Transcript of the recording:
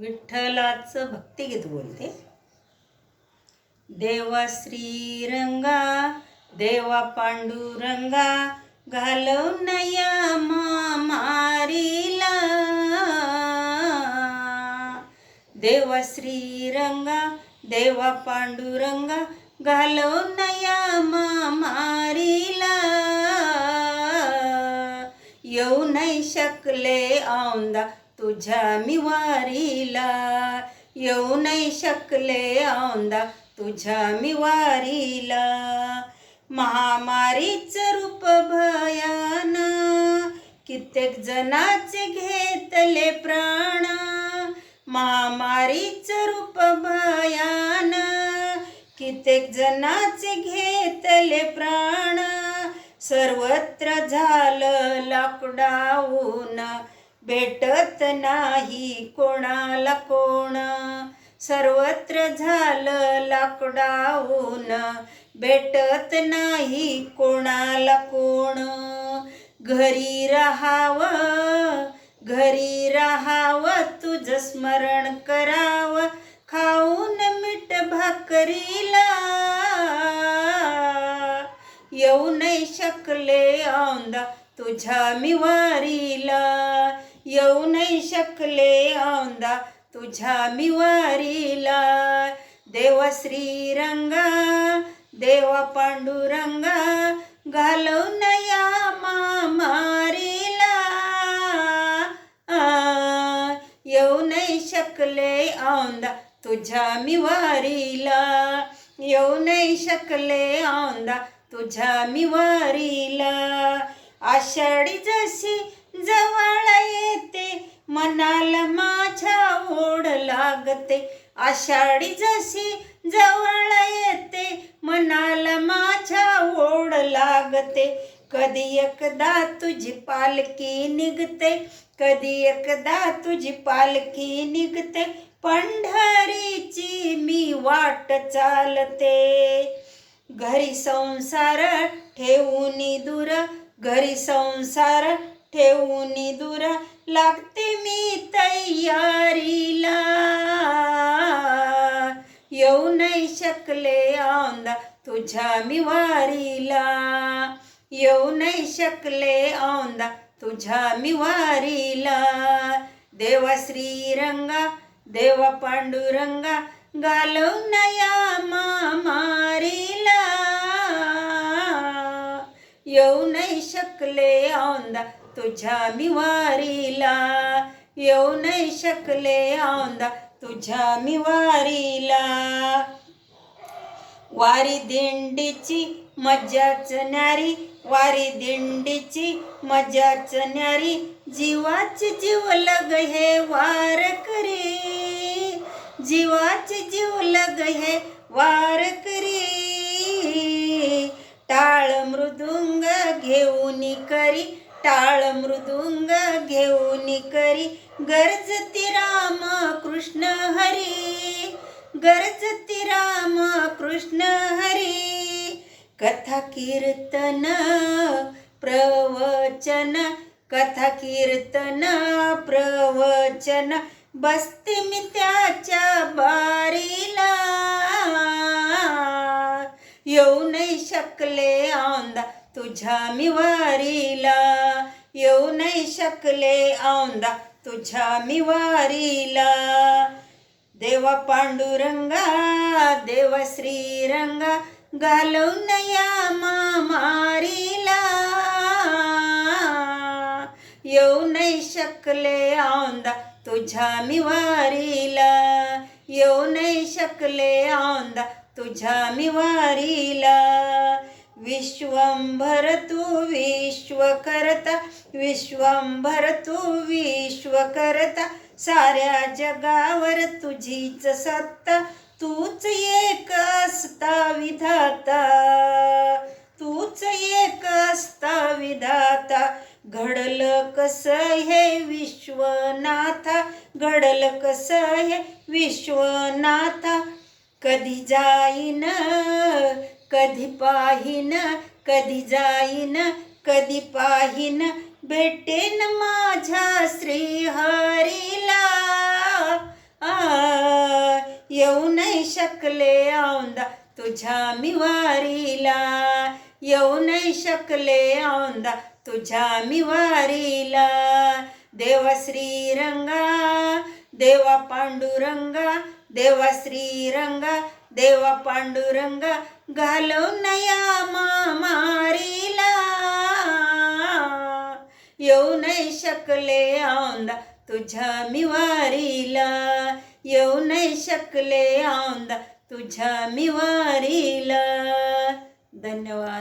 विठ्ठलाचं भक्तिगीत बोलते. देवा श्रीरंगा देवा पांडुरंगा घालव नया मारीला देवा श्रीरंगा देवा पांडुरंगा घालव नया मारीला येऊ नाही शकले औंदा तुझ्या मिवारीला येऊ नाही शकले औंदा. तुझ्या मिवारीला महामारीचं रूप भयान. कित्येक जणाचे घेतले प्राण. महामारीचं रूप भयान. कित्येक जणाचे घेतले प्राण. सर्वत्र झालं लॉकडाऊन भेटत नाही कोणाला कोण. सर्वत्र झालं लाकडाऊन भेटत नाही कोणाला कोण. घरी राहावं घरी राहावं तुझं स्मरण करावं. खाऊन मीठ भाकरीला. येऊ नाही शकले औंदा तुझ्या मिवारीला. येऊ नाही शकले औंदा तुझ्या मिवारीला देवा श्रीरंगा देवा पांडुरंगा घालव नया मारीला येऊ नाही शकले औंदा तुझ्या मिवारीला येऊ नाही शकले औंदा तुझ्या मिवारीला आषाढी जशी जवळ येते मनाला माझ्या ओढ लागते. आषाढी जशी जवळ येते मनाला माझ्या ओढ लागते. कधी एकदा तुझी पालखी निघते कधी एकदा तुझी पालखी निघते. पंढरीची मी वाट चालते. घरी संसार ठेवून दूर घरी संसार ठेवून दूर लागते मी तयारीला. येऊ नाही शकले औंदा तुझ्या मिवारीला. येऊ नाही शकले औंदा तुझ्या मिवारीला. देवा श्रीरंगा देवा पांडुरंगा घालवून या मामा. तुझ्या मिवारीला येऊ नाही शकले औंदा तुझ्या मिवारीला वारी दिंडीची मज्जाच न्यारी वारी दिंडीची मज्जाच न्यारी जीवाचे जीव लग हे वार करी. जीवाचे जीव लग हे वार करी. टाळ मृदुंग घेऊन करी गरजती राम कृष्ण हरी. गरजती राम कृष्ण हरी. कथा कीर्तन प्रवचन कथा कीर्तन प्रवचन बसते मी त्याच्या बारीला. येऊ नाही शकले औंदा तुझ्या मी वारीला. नाही शकले औंदा तुझ्या मिवारीला. देवा पांडुरंगा देवा श्रीरंगा घालून या मारीला येऊ नाही शकले औंदा तुझ्या मिवारीला. येऊ नाही शकले औंदा तुझ्या मिवारीला. तू विश्व करता विश्वंभर तू विश्व करता. साऱ्या जगावर तुझीच सत्ता तूच एक असता विधाता. तूच एक असता विधाता. घडलं कसं हे विश्वनाथा घडल कसं हे विश्वनाथा. कधी जाईन कधी पाहिन कधी जाईन कधी पाहिन भेटेन माझ्या श्रीहरीला. येऊ नाही शकले औंदा तुझ्या मी वारीला येऊ नाही शकले औंदा तुझ्या मी वारीला देव श्रीरंगा देवा पांडुरंगा देवा श्रीरंगा देवा पांडुरंगा घालव नया मामारीला. येऊ नाही शकले औंदा तुझ्या मिवारीला. येऊ नाही शकले औंदा तुझ्या मिवारीला. धन्यवाद.